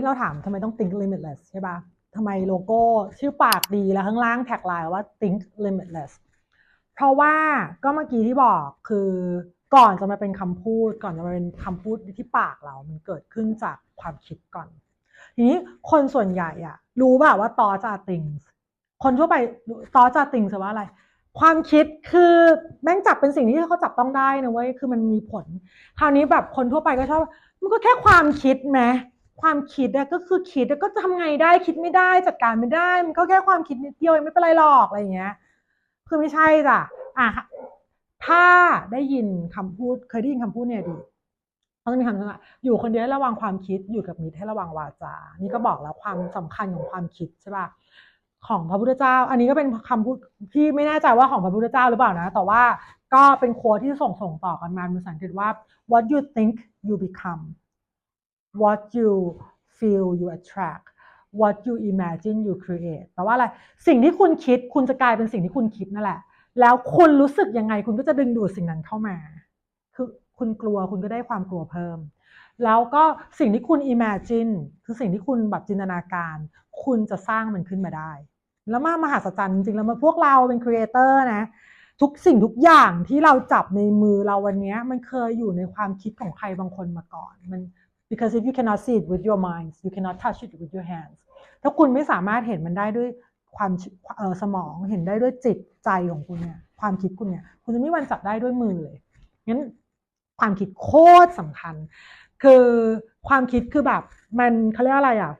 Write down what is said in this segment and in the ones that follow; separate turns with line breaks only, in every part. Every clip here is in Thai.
ี้เราถามทำไมต้อง think limitless ใช่ปะทำไมโลโก้ชื่อปากดีแล้วข้างล่างแท็กไลน์ว่า think limitless เพราะว่าก็เมื่อกี้ที่บอกคือก่อนจะมาเป็นคำพูด ก่อนจะมาเป็นคำพูดที่ปากเรา มันเกิดขึ้นจากความคิดก่อน ทีนี้คนส่วนใหญ่อะรู้แบบว่าตอจะ things คนทั่วไปตอจะ things แปลว่าอะไร ความคิดคือแม่งจับเป็นสิ่งที่เขาจับต้องได้นะเว้ยคือมันมีผล คราวนี้แบบคนทั่วไปก็ชอบมันก็แค่ความคิดไหม ความคิดอะก็คือคิดก็จะทำไงได้คิดไม่ได้จัดการไม่ได้ มันก็แค่ความคิดนิดเดียวเองไม่เป็นไรหรอกอะไรเงี้ย คือไม่ใช่จ้ะอะถ้าได้ยินคำพูดเคยได้ยินคำพูดเนี่ยดีเขาจะมีคำว่าอยู่คนเดียวให้ระวังความคิดอยู่กับมิตรให้ระวังวาจา นี่ก็บอกแล้วความสำคัญของความคิดใช่ป่ะของพระพุทธเจ้า อันนี้ก็เป็นคำพูดที่ไม่แน่ใจว่าของพระพุทธเจ้าหรือเปล่านะ แต่ว่าก็เป็นโค้ดที่ส่งส่งต่อกันมาเป็นภาษาอังกฤษว่า what you think you become what you feel you attract what you imagine you create แปลว่าอะไร สิ่งที่คุณคิดคุณจะกลายเป็นสิ่งที่คุณคิดนั่นแหละ แล้วคุณรู้สึกยังไงคุณก็จะดึงดูดสิ่งนั้นเข้ามา คือคุณกลัวคุณก็ได้ความกลัวเพิ่ม แล้วก็สิ่งที่คุณ imagine คือสิ่งที่คุณแบบจินตนาการ คุณจะสร้างมันขึ้นมาได้ แล้วมามหัศจรรย์จริงๆ แล้วมาพวกเราเป็นครีเอเตอร์นะ ทุกสิ่งทุกอย่างที่เราจับในมือเราวันนี้มันเคยอยู่ในความคิดของใครบางคนมาก่อน มัน because if you cannot see it with your minds you cannot touch it with your hands ถ้าคุณไม่สามารถเห็นมันได้ด้วยความเออสมองเห็นได้ด้วยจิตใจของคุณเนี่ยความคิดคุณเนี่ยคุณจะไม่วันจับได้ด้วยมือเลยงั้นความคิดโคตรสำคัญ คือความคิดคือแบบมันเขาเรียกอะไรอะ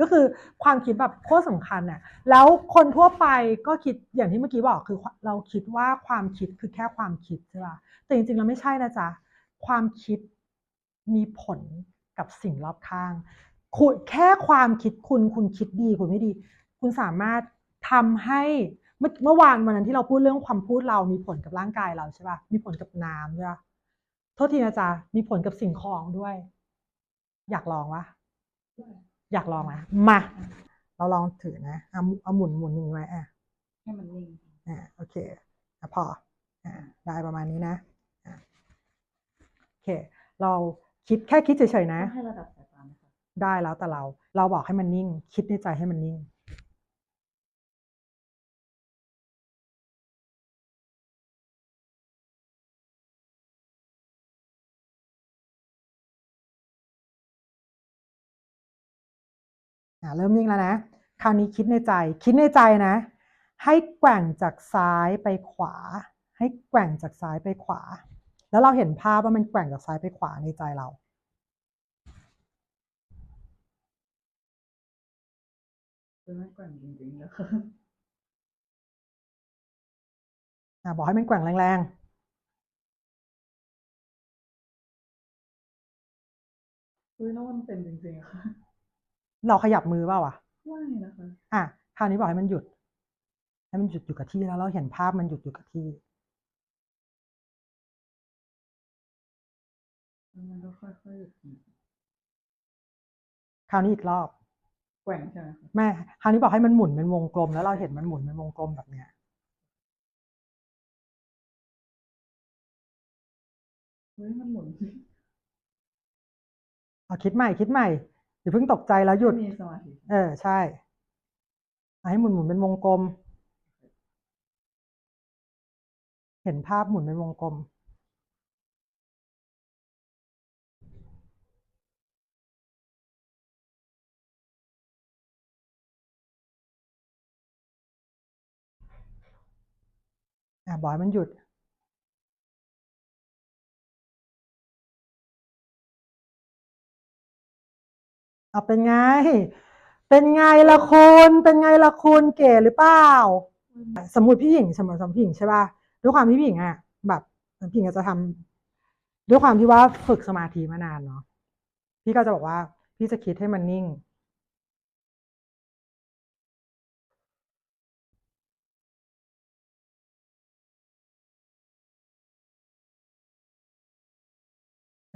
ก็คือความคิดแบบโคตรสำคัญน่ะแล้วคนทั่วไปก็คิดอย่างที่เมื่อกี้บอกคือเราคิดว่าความคิดคือแค่ความคิดใช่ป่ะแต่จริงๆเราไม่ใช่นะจ๊ะความคิดมีผล กับสิ่งรอบข้างคุณแค่ความคิดคุณคุณคิดดีคุณไม่ดี คุณสามารถทำให้เมื่อเมื่อวานวันนั้นที่เราพูดเรื่องความพูดเรามีผลกับร่างกายเราใช่ป่ะมีผลกับน้ำด้วยโทษทีนะจ๊ะมีผลกับสิ่งของด้วย อยากลองวะอยากลองไหมมา เราลองถือนะเอาเอาหมุนหมุนอย่างนี้ไว้อะ
ให้มันนิ่ง
อ่าโอเคอะพออ่าได้ประมาณนี้นะอะโอเค เรา คิดแค่คิดเฉยๆนะ
ให้ระดับสายตาไหมคะ
ได้แล้วแต่เรา เราบอกให้มันนิ่ง คิดในใจให้มันนิ่ง อ่าเริ่มนิ่งแล้วนะ คราวนี้คิดในใจ คิดในใจนะ ให้แกว่งจากซ้ายไปขวา ให้แกว่งจากซ้ายไปขวา แล้วเราเห็นภาพว่ามันแกว่งจากซ้ายไปขวาในใจเรา
เป็นไม่กว่างจริงๆนะคะ
อะบอกให้มันแกว่งแรง
อุ้ยแล้วมันเป็นจริงๆอะค่ะ
ๆ เราขยับมือเปล่าอะ
ไม่นะคะ
อะคราวนี้บอกให้มันหยุด ให้มันหยุดอยู่กับที่แล้วเราเห็นภาพมันหยุดอยู่กับที่
มันก็ค่อยๆหยุด
คราวนี้อีกรอบ
แกว่งใช่ไหมคะ
แม่คราวนี้บอกให้มันหมุนเป็นวงกลม แล้วเราเห็นมันหมุนเป็นวงกลมแบบเนี้ย
เฮ้ยมันหมุน
เอาคิดใหม่คิดใหม่อย่าเพิ่งตกใจแล้วหยุด
มีสมาธิ
เออใช่เอาให้หมุนหมุนเป็นวงกลม เห็นภาพหมุนเป็นวงกลม อะบอกให้มันหยุดเอาเป็นไง เป็นไงละคุณเป็นไงละคุณเก๋หรือเปล่า สมมติพี่หญิงสมมติสมมติพี่หญิงใช่ป่ะด้วยความที่พี่หญิงอะแบบพี่หญิงก็จะทำด้วยความที่ว่าฝึกสมาธิมานานเนาะพี่ก็จะบอกว่าพี่จะคิดให้มันนิ่ง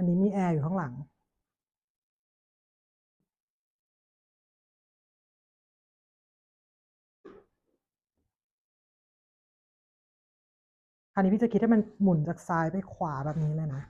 นนี้มีแอร์อยู่ข้างหลังอันนี้พี่จะคิดให้มันหมุนจากซ้ายไปขวาแบบนี้เลยนะ